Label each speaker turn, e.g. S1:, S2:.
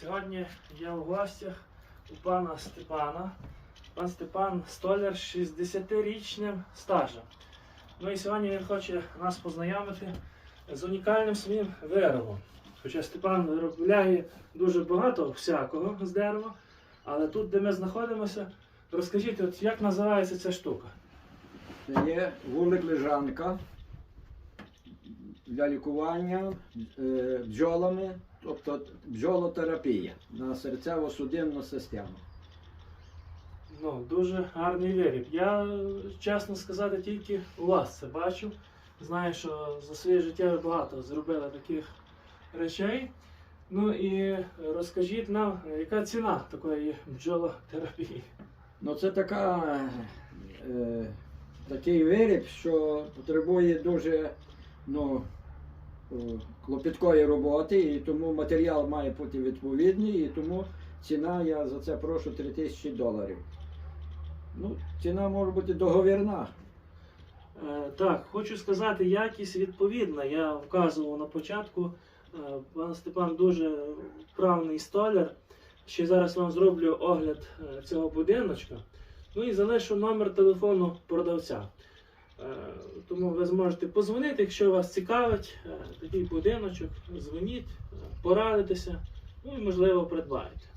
S1: Сьогодні я в гостях у пана Степана. Пан Степан столяр з 60-річним стажем. Ну і сьогодні він хоче нас познайомити з унікальним своїм виробом. Хоча Степан виробляє дуже багато всякого з дерева, але тут, де ми знаходимося, розкажіть, от як називається ця штука?
S2: Це є вулик лежанка для лікування е, бджолами, тобто бджолотерапія на серцево-судинну систему.
S1: Ну, дуже гарний виріб. Я, чесно сказати, тільки у вас це бачив. Знаю, що за своє життя ви багато зробили таких речей. Ну і розкажіть нам, яка ціна такої бджолотерапії?
S2: Ну це така, е, такий виріб, що потребує дуже ну, клопіткої роботи, і тому матеріал має бути відповідний, і тому ціна я за це прошу 3000 доларів. Ну, ціна може бути договірна.
S1: Е, так, хочу сказати, якість відповідна. Я вказував на початку. Е, пан Степан дуже вправний столяр. Ще зараз вам зроблю огляд е, цього будиночка. Ну і залишу номер телефону продавця. Е, Тому ви зможете позвонити, якщо вас цікавить е, такий будиночок, дзвоніть, е, порадитися, ну і можливо придбаєте.